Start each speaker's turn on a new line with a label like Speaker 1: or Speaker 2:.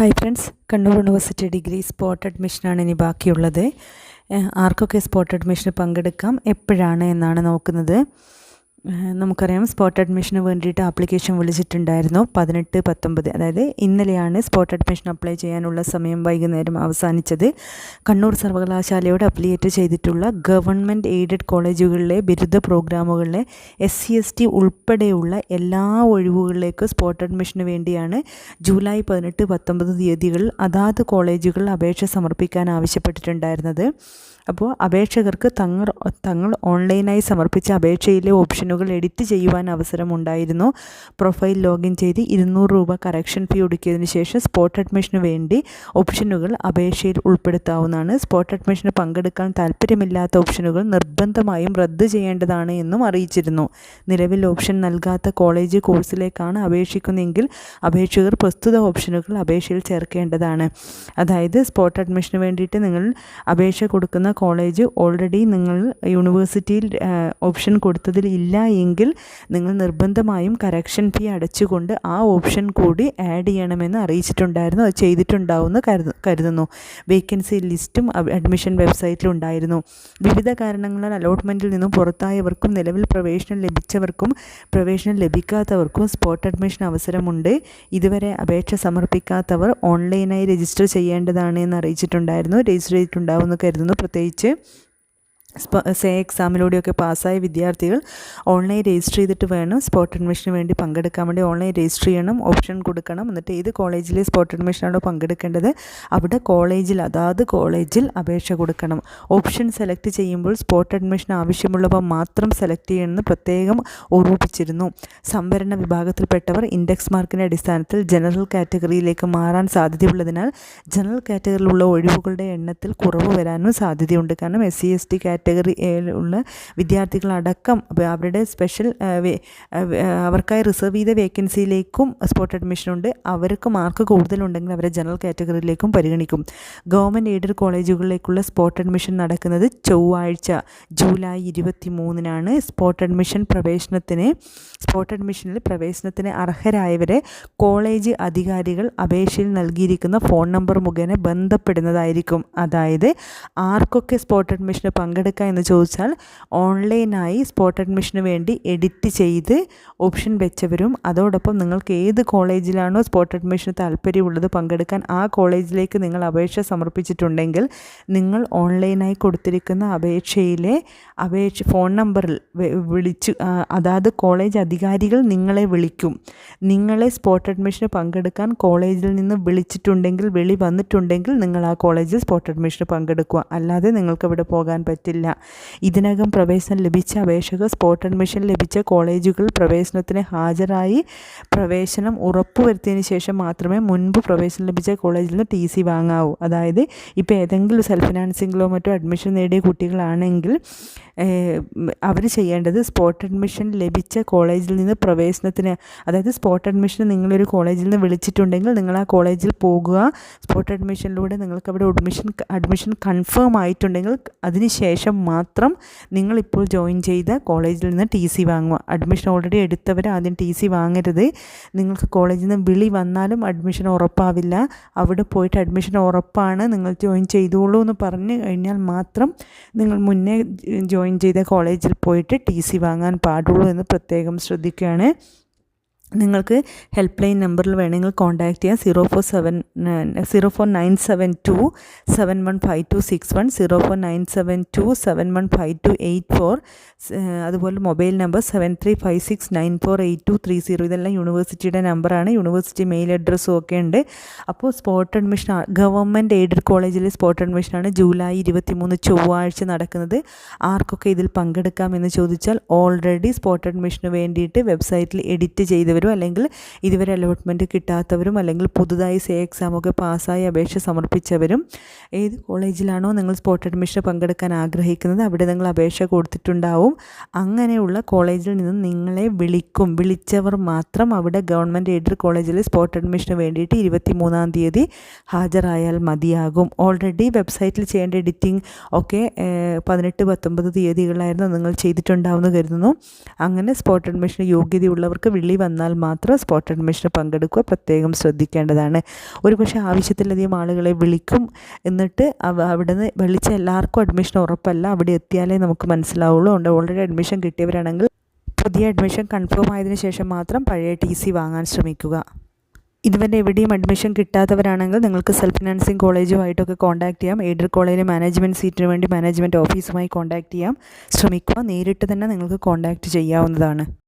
Speaker 1: Hi friends Kannur university degree spot അഡ്മിഷനാണ് ഇനി ബാക്കിയുള്ളത്. ആർക്കൊക്കെ സ്പോട്ട് അഡ്മിഷന് പങ്കെടുക്കാം? എപ്പോഴാണ് എന്നാണ് നോക്കുന്നത്. നമുക്കറിയാം സ്പോട്ട് അഡ്മിഷന് വേണ്ടിയിട്ട് ആപ്ലിക്കേഷൻ വിളിച്ചിട്ടുണ്ടായിരുന്നു പതിനെട്ട് പത്തൊമ്പത്. അതായത് ഇന്നലെയാണ് സ്പോട്ട് അഡ്മിഷൻ അപ്ലൈ ചെയ്യാനുള്ള സമയം വൈകുന്നേരം അവസാനിച്ചത്. കണ്ണൂർ സർവകലാശാലയോട് അപ്ലിയേറ്റ് ചെയ്തിട്ടുള്ള ഗവൺമെന്റ് എയ്ഡഡ് കോളേജുകളിലെ ബിരുദ പ്രോഗ്രാമുകളിലെ എസ് സി എസ് ടി ഉൾപ്പെടെയുള്ള എല്ലാ ഒഴിവുകളിലേക്കും സ്പോട്ട് അഡ്മിഷന് വേണ്ടിയാണ് ജൂലൈ പതിനെട്ട് പത്തൊമ്പത് തീയതികളിൽ അതാത് കോളേജുകൾ അപേക്ഷ സമർപ്പിക്കാൻ ആവശ്യപ്പെട്ടിട്ടുണ്ടായിരുന്നത്. അപ്പോൾ അപേക്ഷകർക്ക് തങ്ങൾ തങ്ങൾ ഓൺലൈനായി സമർപ്പിച്ച അപേക്ഷയിലെ ഓപ്ഷനുകൾ എഡിറ്റ് ചെയ്യുവാൻ അവസരമുണ്ടായിരുന്നു. പ്രൊഫൈൽ ലോഗിൻ ചെയ്ത് ഇരുന്നൂറ് രൂപ കറക്ഷൻ ഫീ ഒടുക്കിയതിന് ശേഷം സ്പോട്ട് അഡ്മിഷന് വേണ്ടി ഓപ്ഷനുകൾ അപേക്ഷയിൽ ഉൾപ്പെടുത്താവുന്നതാണ്. സ്പോട്ട് അഡ്മിഷന് പങ്കെടുക്കാൻ താല്പര്യമില്ലാത്ത ഓപ്ഷനുകൾ നിർബന്ധമായും റദ്ദ് ചെയ്യേണ്ടതാണ് എന്നും അറിയിച്ചിരുന്നു. നിലവിൽ ഓപ്ഷൻ നൽകാത്ത കോളേജ് കോഴ്സിലേക്കാണ് അപേക്ഷിക്കുന്നതെങ്കിൽ അപേക്ഷകർ പ്രസ്തുത ഓപ്ഷനുകൾ അപേക്ഷയിൽ ചേർക്കേണ്ടതാണ്. അതായത് സ്പോട്ട് അഡ്മിഷന് വേണ്ടിയിട്ട് നിങ്ങൾ അപേക്ഷ കൊടുക്കുന്ന കോളേജ് ഓൾറെഡി നിങ്ങൾ യൂണിവേഴ്സിറ്റിയിൽ ഓപ്ഷൻ കൊടുത്തതിൽ ഇല്ല എങ്കിൽ നിങ്ങൾ നിർബന്ധമായും കറക്ഷൻ ഫീ അടച്ചുകൊണ്ട് ആ ഓപ്ഷൻ കൂടി ആഡ് ചെയ്യണമെന്ന് അറിയിച്ചിട്ടുണ്ടായിരുന്നു. അത് ചെയ്തിട്ടുണ്ടാവുമെന്ന് കരുതു കരുതുന്നു. വേക്കൻസി ലിസ്റ്റും അഡ്മിഷൻ വെബ്സൈറ്റിലുണ്ടായിരുന്നു വിവിധ കാരണങ്ങളാൽ അലോട്ട്മെന്റിൽ നിന്നും പുറത്തായവർക്കും നിലവിൽ പ്രവേശനം ലഭിച്ചവർക്കും പ്രവേശനം ലഭിക്കാത്തവർക്കും സ്പോട്ട് അഡ്മിഷൻ അവസരമുണ്ട്. ഇതുവരെ അപേക്ഷ സമർപ്പിക്കാത്തവർ ഓൺലൈനായി രജിസ്റ്റർ ചെയ്യേണ്ടതാണ് എന്ന് അറിയിച്ചിട്ടുണ്ടായിരുന്നു. രജിസ്റ്റർ ചെയ്തിട്ടുണ്ടാവുമെന്ന് കരുതുന്നു. പ്രത്യേകിച്ച് സേ എക്സാമിലൂടെയൊക്കെ പാസ്സായ വിദ്യാർത്ഥികൾ ഓൺലൈൻ രജിസ്റ്റർ ചെയ്തിട്ട് വേണം സ്പോട്ട് അഡ്മിഷന് വേണ്ടി പങ്കെടുക്കാൻ വേണ്ടി ഓൺലൈൻ രജിസ്റ്റർ ചെയ്യണം ഓപ്ഷൻ കൊടുക്കണം. എന്നിട്ട് ഏത് കോളേജിൽ സ്പോട്ട് അഡ്മിഷനാണോ പങ്കെടുക്കേണ്ടത് അവിടെ കോളേജിൽ അതാത് കോളേജിൽ അപേക്ഷ കൊടുക്കണം. ഓപ്ഷൻ സെലക്ട് ചെയ്യുമ്പോൾ സ്പോട്ട് അഡ്മിഷൻ ആവശ്യമുള്ളവ മാത്രം സെലക്ട് ചെയ്യണമെന്ന് പ്രത്യേകം ഓർമ്മിപ്പിച്ചിരുന്നു. സംവരണ വിഭാഗത്തിൽപ്പെട്ടവർ ഇൻഡെക്സ് മാർക്കിന്റെ അടിസ്ഥാനത്തിൽ ജനറൽ കാറ്റഗറിയിലേക്ക് മാറാൻ സാധ്യതയുള്ളതിനാൽ ജനറൽ കാറ്റഗറിയിലുള്ള ഒഴിവുകളുടെ എണ്ണത്തിൽ കുറവ് വരാനും സാധ്യതയുണ്ട്. കാരണം എസ് സി എസ് ടി കാറ്റഗറിയിലുള്ള വിദ്യാർത്ഥികളടക്കം അവരുടെ സ്പെഷ്യൽ അവർക്കായി റിസർവ് ചെയ്ത വേക്കൻസിയിലേക്കും സ്പോട്ട് അഡ്മിഷനുണ്ട് അവർക്ക് മാർക്ക് കൂടുതലുണ്ടെങ്കിൽ അവരെ ജനറൽ കാറ്റഗറിയിലേക്കും പരിഗണിക്കും. ഗവൺമെന്റ് എയ്ഡഡ് കോളേജുകളിലേക്കുള്ള സ്പോട്ട് അഡ്മിഷൻ നടക്കുന്നത് ചൊവ്വാഴ്ച ജൂലൈ ഇരുപത്തി മൂന്നിനാണ് സ്പോട്ട് അഡ്മിഷൻ പ്രവേശനത്തിന് സ്പോട്ട് അഡ്മിഷനിൽ പ്രവേശനത്തിന് അർഹരായവരെ കോളേജ് അധികാരികൾ അപേക്ഷയിൽ നൽകിയിരിക്കുന്ന ഫോൺ നമ്പർ മുഖേന ബന്ധപ്പെടുന്നതായിരിക്കും. അതായത് ആർക്കൊക്കെ സ്പോട്ട് അഡ്മിഷന് പങ്കെടുക്കാം എന്ന് ചോദിച്ചാൽ ഓൺലൈനായി സ്പോട്ട് അഡ്മിഷന് വേണ്ടി എഡിറ്റ് ചെയ്ത് ഓപ്ഷൻ വെച്ചവരും അതോടൊപ്പം നിങ്ങൾക്ക് ഏത് കോളേജിലാണോ സ്പോട്ട് അഡ്മിഷന് താല്പര്യമുള്ളത് പങ്കെടുക്കാൻ ആ കോളേജിലേക്ക് നിങ്ങൾ അപേക്ഷ സമർപ്പിച്ചിട്ടുണ്ടെങ്കിൽ നിങ്ങൾ ഓൺലൈനായി കൊടുത്തിരിക്കുന്ന അപേക്ഷയിലെ അപേക്ഷ ഫോൺ നമ്പറിൽ വിളിച്ച് അതാത് കോളേജ് അധികാരികൾ നിങ്ങളെ വിളിക്കും. നിങ്ങളെ സ്പോട്ട് അഡ്മിഷന് പങ്കെടുക്കാൻ കോളേജിൽ നിന്ന് വിളിച്ചിട്ടുണ്ടെങ്കിൽ വിളി വന്നിട്ടുണ്ടെങ്കിൽ നിങ്ങൾ ആ കോളേജിൽ സ്പോട്ട് അഡ്മിഷന് പങ്കെടുക്കുക. അല്ലാതെ നിങ്ങൾക്ക് അവിടെ പോകാൻ പറ്റില്ല. ഇതിനകം പ്രവേശനം ലഭിച്ച അപേക്ഷകർ സ്പോട്ട് അഡ്മിഷൻ ലഭിച്ച കോളേജുകൾ പ്രവേശനത്തിന് ഹാജരായി പ്രവേശനം ഉറപ്പുവരുത്തിയതിന് ശേഷം മാത്രമേ മുൻപ് പ്രവേശനം ലഭിച്ച കോളേജിൽ നിന്ന് ടി സി വാങ്ങാവൂ. അതായത് ഇപ്പോൾ ഏതെങ്കിലും സെൽഫ് ഫിനാൻസിങ്ങിലോ മറ്റോ അഡ്മിഷൻ നേടിയ കുട്ടികളാണെങ്കിൽ അവർ ചെയ്യേണ്ടത് സ്പോട്ട് അഡ്മിഷൻ ലഭിച്ച കോളേജിൽ നിന്ന് പ്രവേശനത്തിന് അതായത് സ്പോട്ട് അഡ്മിഷൻ നിങ്ങളൊരു കോളേജിൽ നിന്ന് വിളിച്ചിട്ടുണ്ടെങ്കിൽ നിങ്ങൾ ആ കോളേജിൽ പോകുക. സ്പോട്ട് അഡ്മിഷനിലൂടെ നിങ്ങൾക്ക് അവിടെ അഡ്മിഷൻ അഡ്മിഷൻ കൺഫേം ആയിട്ടുണ്ടെങ്കിൽ അതിന് ശേഷം മാത്രം നിങ്ങളിപ്പോൾ ജോയിൻ ചെയ്ത കോളേജിൽ നിന്ന് ടി സി വാങ്ങുക. അഡ്മിഷൻ ഓൾറെഡി എടുത്തവർ ആദ്യം ടി സി വാങ്ങരുത്. നിങ്ങൾക്ക് കോളേജിൽ നിന്ന് വിളി വന്നാലും അഡ്മിഷൻ ഉറപ്പാവില്ല. അവിടെ പോയിട്ട് അഡ്മിഷൻ ഉറപ്പാണ്. നിങ്ങൾ ജോയിൻ ചെയ്തോളൂ എന്ന് പറഞ്ഞു കഴിഞ്ഞാൽ മാത്രം നിങ്ങൾ മുന്നേ ജോയിൻ ചെയ്ത കോളേജിൽ പോയിട്ട് ടി സി വാങ്ങാൻ പാടുള്ളൂ എന്ന് പ്രത്യേകം ശ്രദ്ധിക്കുകയാണ്. നിങ്ങൾക്ക് ഹെൽപ്പ് ലൈൻ നമ്പറിൽ വേണമെങ്കിൽ കോൺടാക്റ്റ് ചെയ്യാം. Zero four seven zero four nine seven two seven one five two six one zero four nine seven two seven one five two eight four അതുപോലെ mobile number seven three five six nine four eight two three zero ഇതെല്ലാം യൂണിവേഴ്സിറ്റിയുടെ നമ്പറാണ് university mail അഡ്രസ്സും ഒക്കെ ഉണ്ട്. അപ്പോൾ spot admission government aided കോളേജിലെ spot അഡ്മിഷനാണ് ജൂലൈ ഇരുപത്തി മൂന്ന് ചൊവ്വാഴ്ച നടക്കുന്നത്. ആർക്കൊക്കെ ഇതിൽ പങ്കെടുക്കാം എന്ന് ചോദിച്ചാൽ ഓൾറെഡി സ്പോട്ട് അഡ്മിഷന് വേണ്ടിയിട്ട് വെബ്സൈറ്റിൽ എഡിറ്റ് ചെയ്തവർ ഉള്ളവരും അല്ലെങ്കിൽ ഇതുവരെ അലോട്ട്മെന്റ് കിട്ടാത്തവരും അല്ലെങ്കിൽ പുതുതായി സേ എക്സാമൊക്കെ പാസ്സായി അപേക്ഷ സമർപ്പിച്ചവരും ഏത് കോളേജിലാണോ നിങ്ങൾ സ്പോട്ട് അഡ്മിഷൻ പങ്കെടുക്കാൻ ആഗ്രഹിക്കുന്നത് അവിടെ നിങ്ങൾ അപേക്ഷ കൊടുത്തിട്ടുണ്ടാവും. അങ്ങനെയുള്ള കോളേജിൽ നിന്ന് നിങ്ങളെ വിളിക്കും. വിളിച്ചവർ മാത്രം അവിടെ ഗവൺമെന്റ് എയ്ഡഡ് കോളേജിൽ സ്പോട്ട് അഡ്മിഷന് വേണ്ടിയിട്ട് ഇരുപത്തി മൂന്നാം തീയതി ഹാജരായാൽ മതിയാകും. ഓൾറെഡി വെബ്സൈറ്റിൽ ചെയ്യേണ്ട എഡിറ്റിംഗ് ഒക്കെ പതിനെട്ട് പത്തൊമ്പത് തീയതികളായിരുന്നു നിങ്ങൾ ചെയ്തിട്ടുണ്ടാവുമെന്ന് കരുതുന്നു. അങ്ങനെ സ്പോട്ട് അഡ്മിഷന് യോഗ്യതയുള്ളവർക്ക് വിളി വന്നാൽ വന്നാൽ മാത്രം സ്പോട്ട് അഡ്മിഷന് പങ്കെടുക്കുക പ്രത്യേകം ശ്രദ്ധിക്കേണ്ടതാണ്. ഒരു പക്ഷേ ആവശ്യത്തിലധികം ആളുകളെ വിളിക്കും എന്നിട്ട് അവ നിന്ന് വിളിച്ച എല്ലാവർക്കും അഡ്മിഷൻ ഉറപ്പല്ല. അവിടെ എത്തിയാലേ നമുക്ക് മനസ്സിലാവുള്ളൂ. ഉണ്ട് ഓൾറെഡി അഡ്മിഷൻ കിട്ടിയവരാണെങ്കിൽ പുതിയ അഡ്മിഷൻ കൺഫേം ആയതിനു ശേഷം മാത്രം പഴയ ടി സി വാങ്ങാൻ ശ്രമിക്കുക. ഇതുവരെ എവിടെയും അഡ്മിഷൻ കിട്ടാത്തവരാണെങ്കിൽ നിങ്ങൾക്ക് സെൽഫ് ഫിനാൻസിങ് കോളേജുമായിട്ടൊക്കെ കോൺടാക്ട് ചെയ്യാം. എയ്ഡഡ് കോളേജിലെ മാനേജ്മെന്റ് സീറ്റിന് വേണ്ടി മാനേജ്മെന്റ് ഓഫീസുമായി കോൺടാക്ട് ചെയ്യാം. ശ്രമിക്കുക. നേരിട്ട് തന്നെ നിങ്ങൾക്ക് കോൺടാക്ട് ചെയ്യാവുന്നതാണ്.